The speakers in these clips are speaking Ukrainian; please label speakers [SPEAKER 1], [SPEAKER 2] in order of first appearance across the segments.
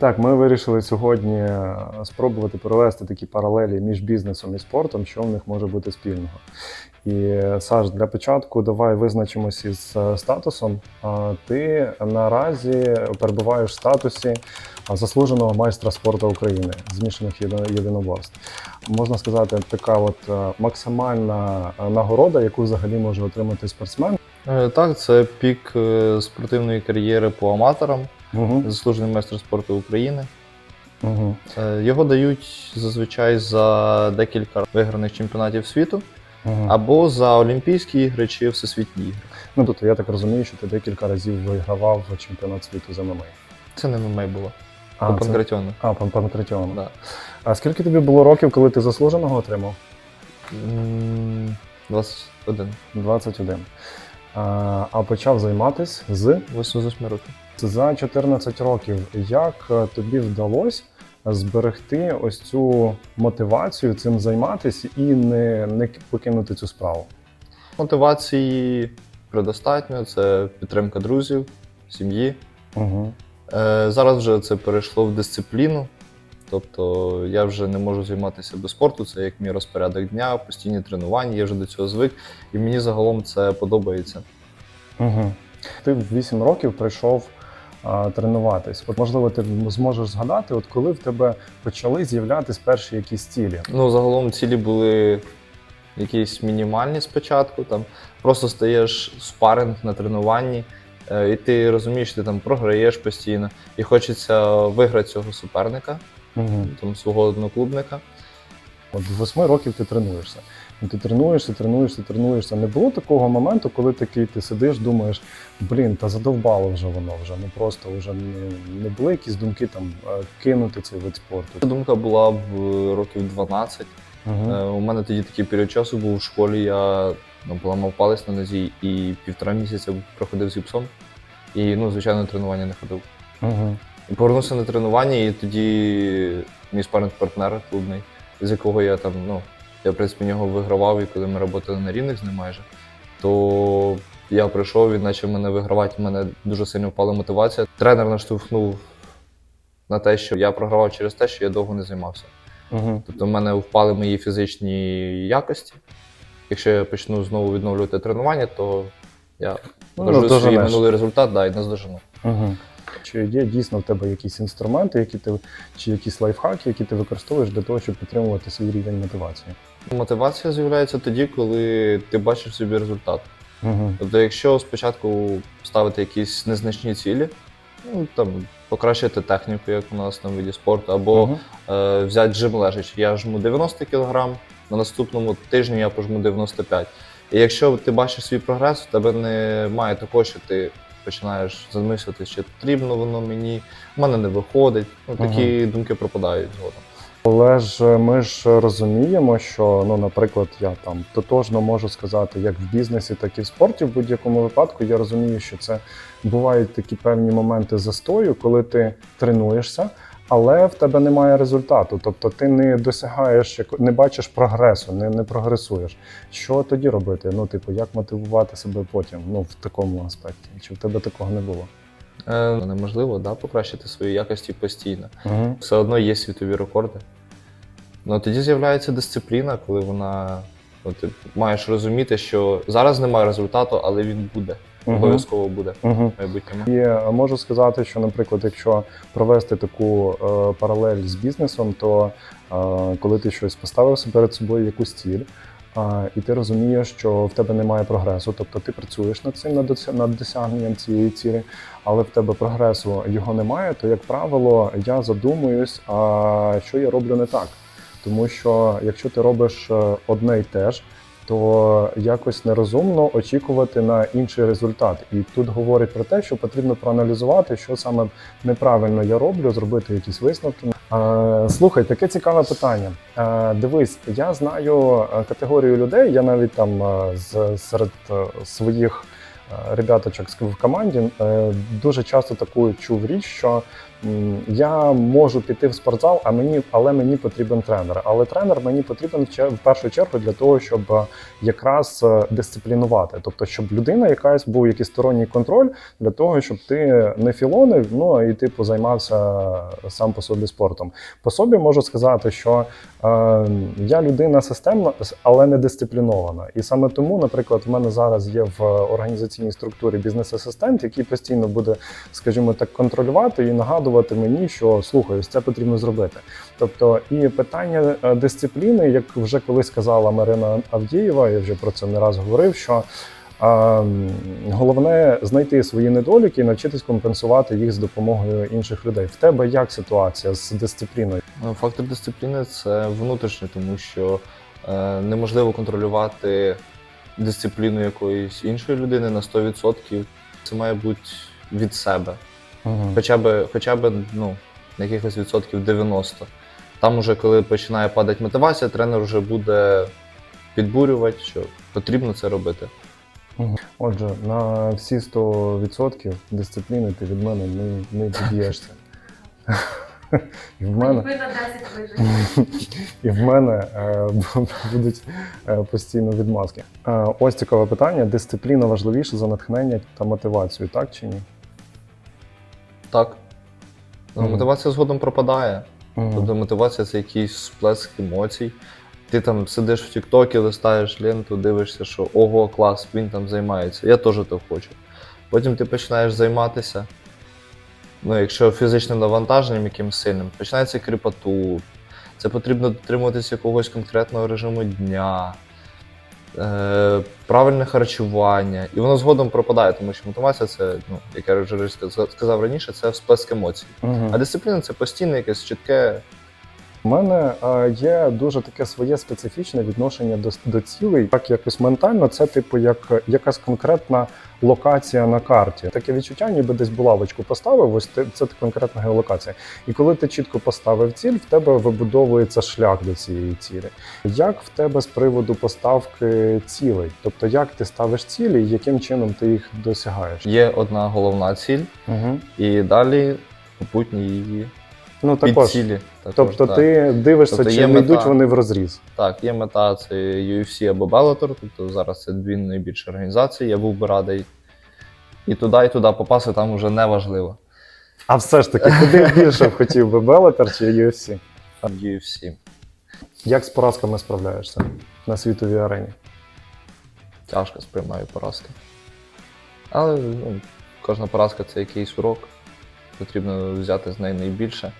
[SPEAKER 1] Так, ми вирішили сьогодні е, спробувати провести такі паралелі між бізнесом і спортом, що в них може бути спільного. І е, Саш, для початку давай визначимось із е, статусом. Ти наразі перебуваєш в статусі заслуженого майстра спорту України змішаних єди- єдиноборств. Можна сказати, така от максимальна нагорода, яку взагалі може отримати спортсмен.
[SPEAKER 2] Так, це пік спортивної кар'єри по аматорам,
[SPEAKER 1] Угу.
[SPEAKER 2] заслужений майстер спорту України.
[SPEAKER 1] Угу.
[SPEAKER 2] Його дають зазвичай за декілька виграних чемпіонатів світу
[SPEAKER 1] Угу.
[SPEAKER 2] або за Олімпійські ігри чи Всесвітні ігри.
[SPEAKER 1] Ну, тобто я так розумію, що ти декілька разів вигравав чемпіонат світу з ММА.
[SPEAKER 2] Це не ММА було.
[SPEAKER 1] А,
[SPEAKER 2] По
[SPEAKER 1] це- А, пан Панкратіон.
[SPEAKER 2] Да.
[SPEAKER 1] А скільки тобі було років, коли ти заслуженого отримав?
[SPEAKER 2] 21.
[SPEAKER 1] 21. А, а почав займатися з
[SPEAKER 2] 88 років.
[SPEAKER 1] За 14 років. Як е, тобі вдалося зберегти ось цю мотивацію цим займатися і не, не покинути цю справу?
[SPEAKER 2] Мотивації предостатньо, це підтримка друзів, сім'ї.
[SPEAKER 1] Угу.
[SPEAKER 2] Е, Зараз вже це перейшло в дисципліну. Тобто я вже не можу займатися без спорту, це як мій розпорядок дня, постійні тренування, я вже до цього звик, і мені загалом це подобається.
[SPEAKER 1] Угу. Ти в 8 років прийшов тренуватись. От можливо, ти зможеш згадати, от коли в тебе почали з'являтись перші якісь цілі.
[SPEAKER 2] Ну, загалом цілі були якісь мінімальні спочатку. Там просто стаєш спаринг на тренуванні, е, і ти розумієш, ти там програєш постійно, і хочеться виграти цього суперника,
[SPEAKER 1] Угу.
[SPEAKER 2] там свого одноклубника.
[SPEAKER 1] От з 8 років ти тренуєшся. Ну, Ти тренуєшся, тренуєшся, тренуєшся. Не було такого моменту, коли такий ти сидиш, думаєш, блін, та задовбало вже воно вже. Ну просто вже не, не були якісь думки там е, кинути цей вид спорту.
[SPEAKER 2] Ця думка була в років 12.
[SPEAKER 1] Угу.
[SPEAKER 2] Е, У мене тоді такий період часу був в школі. Я ну, поламав палець на нозі і півтора місяця проходив з гіпсом. І, ну, звичайно, тренування не ходив.
[SPEAKER 1] Угу.
[SPEAKER 2] І повернувся на тренування, і тоді мій спаринг партнер клубний, з якого я там, ну, я в принципі нього вигравав, і коли ми працювали на рівних з ним майже, то я прийшов, він почав мене вигравати, в мене дуже сильно впала мотивація. Тренер наштовхнув на те, що я програвав через те, що я довго не займався.
[SPEAKER 1] Угу.
[SPEAKER 2] Тобто в мене впали мої фізичні якості. Якщо я почну знову відновлювати тренування, то я
[SPEAKER 1] Ну,
[SPEAKER 2] покажу свій минулий результат да, і наздожену.
[SPEAKER 1] Угу. Чи є дійсно в тебе якісь інструменти, які ти чи якісь лайфхаки, які ти використовуєш для того, щоб підтримувати свій рівень мотивації?
[SPEAKER 2] Мотивація з'являється тоді, коли ти бачиш собі результат.
[SPEAKER 1] Угу.
[SPEAKER 2] Тобто, якщо спочатку ставити якісь незначні цілі, ну там покращити техніку, як у нас на виді спорту, або
[SPEAKER 1] Угу.
[SPEAKER 2] е, взяти жим лежачи. Я жму 90 кг, на наступному тижні я пожму 95. І якщо ти бачиш свій прогрес, у тебе немає такого, що ти починаєш замислювати, чи потрібно воно мені, в мене не виходить. Ну, такі думки пропадають згодом.
[SPEAKER 1] Але ж ми ж розуміємо, що ну, наприклад, я там тотожно можу сказати, як в бізнесі, так і в спорті. В будь-якому випадку я розумію, що це бувають такі певні моменти застою, коли ти тренуєшся, але в тебе немає результату. Тобто ти не досягаєш, не бачиш прогресу, не, не прогресуєш. Що тоді робити? Ну, типу, як мотивувати себе потім? Ну, в такому аспекті. Чи в тебе такого не було?
[SPEAKER 2] Е, неможливо да, покращити свої якості постійно.
[SPEAKER 1] Угу.
[SPEAKER 2] все одно є світові рекорди. Ну тоді з'являється дисципліна, коли вона. Ну, ти маєш розуміти, що зараз немає результату, але він буде. Обов'язково буде майбутньому.
[SPEAKER 1] І е, можу сказати, що, наприклад, якщо провести таку е, паралель з бізнесом, то е, коли ти щось поставив перед собою якусь ціль, е, і ти розумієш, що в тебе немає прогресу, тобто ти працюєш над цим над, досягненням цієї цілі, але в тебе прогресу його немає, то як правило я задумуюсь, а що я роблю не так. Тому що якщо ти робиш е, одне й те ж, то якось нерозумно очікувати на інший результат. І тут говорить про те, що потрібно проаналізувати, що саме неправильно я роблю, зробити якісь висновки. Слухай, таке цікаве питання. Дивись, я знаю категорію людей. Я навіть там з серед своїх ребяточок в команді, е, дуже часто таку чув річ, що я можу піти в спортзал, а мені, але мені потрібен тренер. Але тренер мені потрібен в першу чергу для того, щоб е, якраз е, дисциплінувати. Тобто, щоб людина якась був якийсь сторонній контроль для того, щоб ти не філонив, ну і типу займався сам по собі спортом. По собі можу сказати, що е, я людина системна, але не дисциплінована. І саме тому, наприклад, в мене зараз є в організаційній структурі бізнес-асистент, який постійно буде, скажімо так, контролювати і нагадувати мені, що слухай, ось це потрібно зробити. Тобто, і питання е, дисципліни, як вже колись сказала Марина Авдієва, я вже про це не раз говорив, що а, головне знайти свої недоліки і навчитись компенсувати їх з допомогою інших людей. В тебе як ситуація з дисципліною?
[SPEAKER 2] Ну, Фактор дисципліни це внутрішнє, тому що е, неможливо контролювати дисципліну якоїсь іншої людини на 100%. Це має бути від себе. Хоча б, хоча б ну, на якихось відсотків 90. Там уже, коли починає падати мотивація, тренер вже буде підбурювати, що потрібно це робити.
[SPEAKER 1] Отже, на всі 100% дисципліни ти від мене не, не відб'єшся. І в мене,
[SPEAKER 3] 10 вижити.
[SPEAKER 1] і в мене е, будуть е, постійно відмазки. Е, ось цікаве питання: дисципліна важливіша за натхнення та мотивацію, так чи ні?
[SPEAKER 2] Так.
[SPEAKER 1] Мгм.
[SPEAKER 2] Мотивація згодом пропадає.
[SPEAKER 1] Мгм.
[SPEAKER 2] Тобто мотивація це якийсь сплеск емоцій. Ти там сидиш в Тіктокі, листаєш ленту, дивишся, що ого, клас, він там займається. Я теж так хочу. Потім ти починаєш займатися. Ну, якщо фізичним навантаженням якимось сильним, починається кріпатур. Це потрібно дотримуватися якогось конкретного режиму дня, правильне харчування. І воно згодом пропадає, тому що мотивація це, ну, як я вже сказав- раніше, це всплеск емоцій.
[SPEAKER 1] Угу.
[SPEAKER 2] А дисципліна це постійне якесь чітке
[SPEAKER 1] У мене є дуже таке своє специфічне відношення до, до цілей. Так якось ментально, це типу як якась конкретна локація на карті. Таке відчуття, ніби десь булавочку поставив. Ось ти- це конкретна геолокація. І коли ти чітко поставив ціль, в тебе вибудовується шлях до цієї цілі. Як в тебе з приводу поставки цілей? Тобто, як ти ставиш цілі і яким чином ти їх досягаєш?
[SPEAKER 2] Є одна головна ціль,
[SPEAKER 1] Угу.
[SPEAKER 2] і далі попутні її
[SPEAKER 1] Ну також.
[SPEAKER 2] підцілі. Також,
[SPEAKER 1] Тобто
[SPEAKER 2] так.
[SPEAKER 1] ти дивишся,
[SPEAKER 2] Тобто
[SPEAKER 1] чи
[SPEAKER 2] є
[SPEAKER 1] не
[SPEAKER 2] мета.
[SPEAKER 1] йдуть вони в розріз.
[SPEAKER 2] Так, є мета це UFC або Bellator, тобто зараз це дві найбільші організації, я був би радий. І туди, і туди попасти там вже не важливо.
[SPEAKER 1] А все ж таки, куди більше б хотів би Bellator чи UFC?
[SPEAKER 2] UFC.
[SPEAKER 1] Як з поразками справляєшся на світовій арені?
[SPEAKER 2] Тяжко сприймаю поразки. Але ну, кожна поразка це якийсь урок. Потрібно взяти з неї найбільше,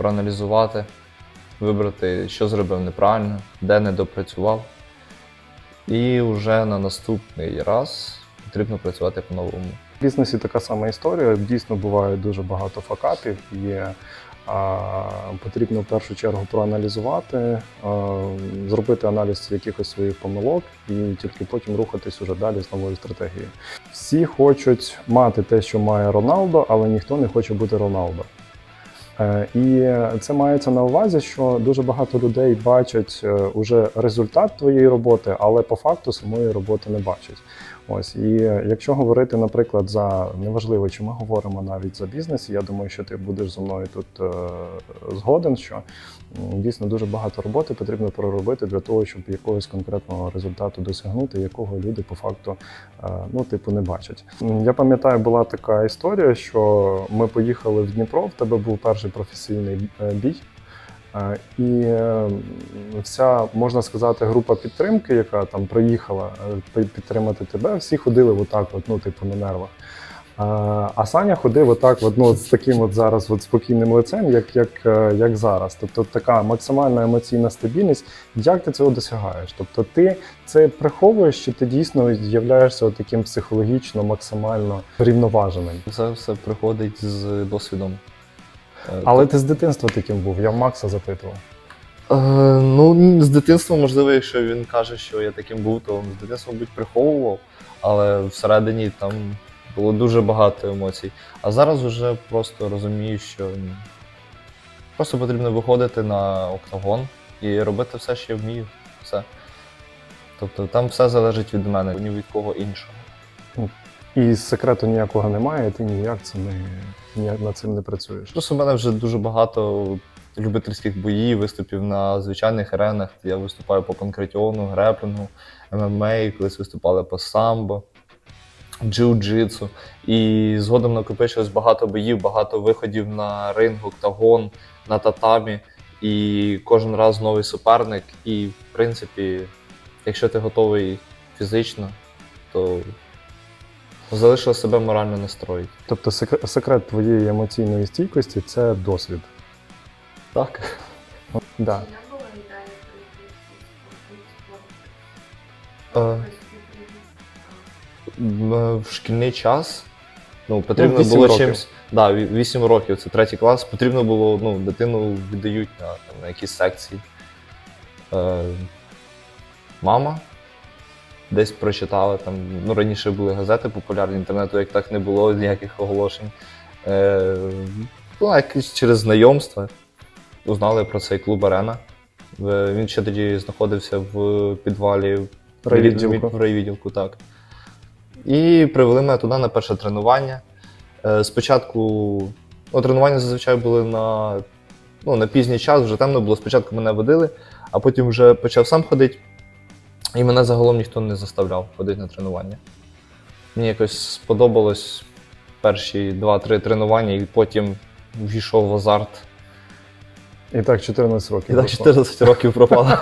[SPEAKER 2] проаналізувати, вибрати, що зробив неправильно, де не допрацював. І вже на наступний раз потрібно працювати по-новому.
[SPEAKER 1] В бізнесі така сама історія. Дійсно буває дуже багато факапів, і а, потрібно в першу чергу проаналізувати, а, зробити аналіз якихось своїх помилок і тільки потім рухатись уже далі з новою стратегією. Всі хочуть мати те, що має Роналдо, але ніхто не хоче бути Роналдо. Е, І це мається на увазі, що дуже багато людей бачать е, уже результат твоєї роботи, але по факту самої роботи не бачать. Ось і якщо говорити, наприклад, за неважливо, чи ми говоримо навіть за бізнес, я думаю, що ти будеш зі мною тут е, згоден, що дійсно дуже багато роботи потрібно проробити для того, щоб якогось конкретного результату досягнути, якого люди по факту е, ну, типу, не бачать. Я пам'ятаю, була така історія, що ми поїхали в Дніпро, в тебе був перший професійний е, бій. Е, І е, вся, можна сказати, група підтримки, яка там приїхала е, підтримати тебе, всі ходили отак, от, ну, типу, на нервах. А, Саня ходив отак, от, ну, з таким от зараз от спокійним лицем, як, як, як зараз. Тобто така максимальна емоційна стабільність. Як ти цього досягаєш? Тобто ти це приховуєш, чи ти дійсно з'являєшся от таким психологічно максимально рівноваженим?
[SPEAKER 2] Це все приходить з досвідом. Е,
[SPEAKER 1] Але ти з дитинства таким був, я Макса запитував.
[SPEAKER 2] Е, ну, з дитинства, можливо, якщо він каже, що я таким був, то з дитинства, мабуть, приховував, але всередині там було дуже багато емоцій. А зараз вже просто розумію, що ну, просто потрібно виходити на октагон і робити все, що я вмію. Все. Тобто там все залежить від мене, ні від кого іншого.
[SPEAKER 1] І секрету ніякого немає, ти ніяк цим не, ніяк над цим не працюєш.
[SPEAKER 2] Плюс у мене вже дуже багато любительських боїв, виступів на звичайних аренах. Я виступаю по панкратіону, греплінгу, ММА, колись виступали по самбо, джиу-джитсу. І згодом накопичилось багато боїв, багато виходів на ринг, октагон, на татамі. І кожен раз новий суперник. І, в принципі, якщо ти готовий фізично, то залишилось себе морально настроїти.
[SPEAKER 1] Тобто секрет, секрет твоєї емоційної стійкості це досвід.
[SPEAKER 2] Так.
[SPEAKER 1] Да.
[SPEAKER 3] Прийти в?
[SPEAKER 2] Е, В шкільний час ну, потрібно
[SPEAKER 1] вісім
[SPEAKER 2] було
[SPEAKER 1] років.
[SPEAKER 2] чимось. Да, ві- 8 років, це третій клас. Потрібно було, ну, дитину віддають на, там, на якісь секції. Е, мама десь прочитала там. Ну, раніше були газети популярні, інтернету як так не було, ніяких оголошень. Е, ну, якось через знайомства узнали про цей клуб Арена. Е, Він ще тоді знаходився в підвалі
[SPEAKER 1] Райвідділку.
[SPEAKER 2] в райвідділку, так. І привели мене туди на перше тренування. Е, Спочатку ну, тренування зазвичай були на, ну, на пізній час, вже темно було. Спочатку мене водили, а потім вже почав сам ходити. І мене загалом ніхто не заставляв ходити на тренування. Мені якось сподобалось перші 2-3 тренування, і потім ввійшов в азарт.
[SPEAKER 1] І так 14 років.
[SPEAKER 2] І так 14 років пропало.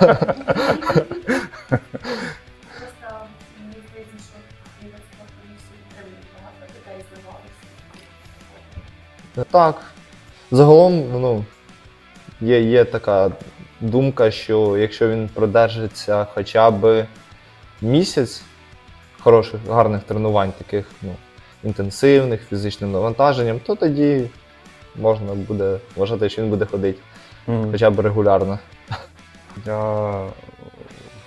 [SPEAKER 2] Так. Загалом, ну, є, є така думка, що якщо він продержиться хоча б місяць хороших, гарних тренувань, таких ну, інтенсивних, фізичним навантаженням, то тоді можна буде вважати, що він буде ходити
[SPEAKER 1] Мгм.
[SPEAKER 2] хоча б регулярно.
[SPEAKER 1] Я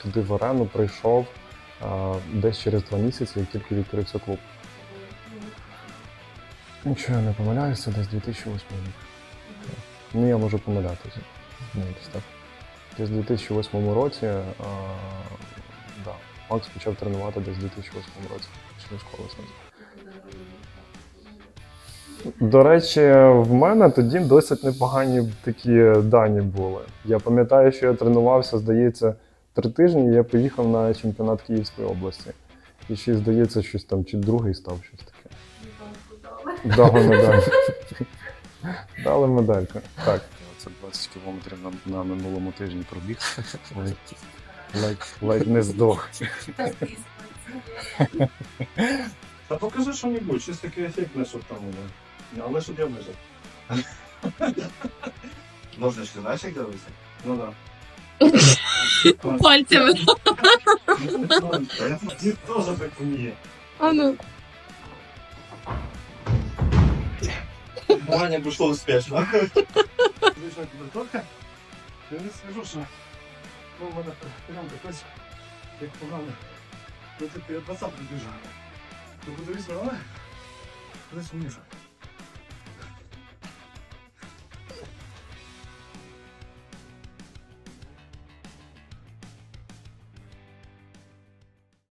[SPEAKER 1] туди в арену прийшов а, десь через два місяці, як тільки відкрився клуб. Якщо я не помиляюся, десь 2008 рік. Ну, я можу помилятися.
[SPEAKER 2] Ну, десь так.
[SPEAKER 1] Десь в 2008 році а, да, Макс почав тренувати десь в 2008 році. Після школи сенсу. До речі, в мене тоді досить непогані такі дані були. Я пам'ятаю, що я тренувався, здається, три тижні, я поїхав на чемпіонат Київської області. І ще, здається, щось там, чи другий став щось таке. Дали медаль. Дали медальку. Так.
[SPEAKER 4] Це 20 кілометрів на, на минулому тижні пробіг.
[SPEAKER 1] Ледь, ледь, ледь не здох.
[SPEAKER 4] Та покажи що-небудь, щось таке ефектне, щоб там було. Але щоб я вижив.
[SPEAKER 5] Можна ж ти знаєш, як дивитися?
[SPEAKER 4] Ну так.
[SPEAKER 6] Пальцями.
[SPEAKER 4] Дід теж так вміє.
[SPEAKER 6] А ну.
[SPEAKER 5] Ваня пройшло успішно.
[SPEAKER 4] Звичайно, підготовка. Я не скажу, що ну, в мене прям якось як погано. Ну, типу, я 20 добіжав. То подивись на мене, десь вниз.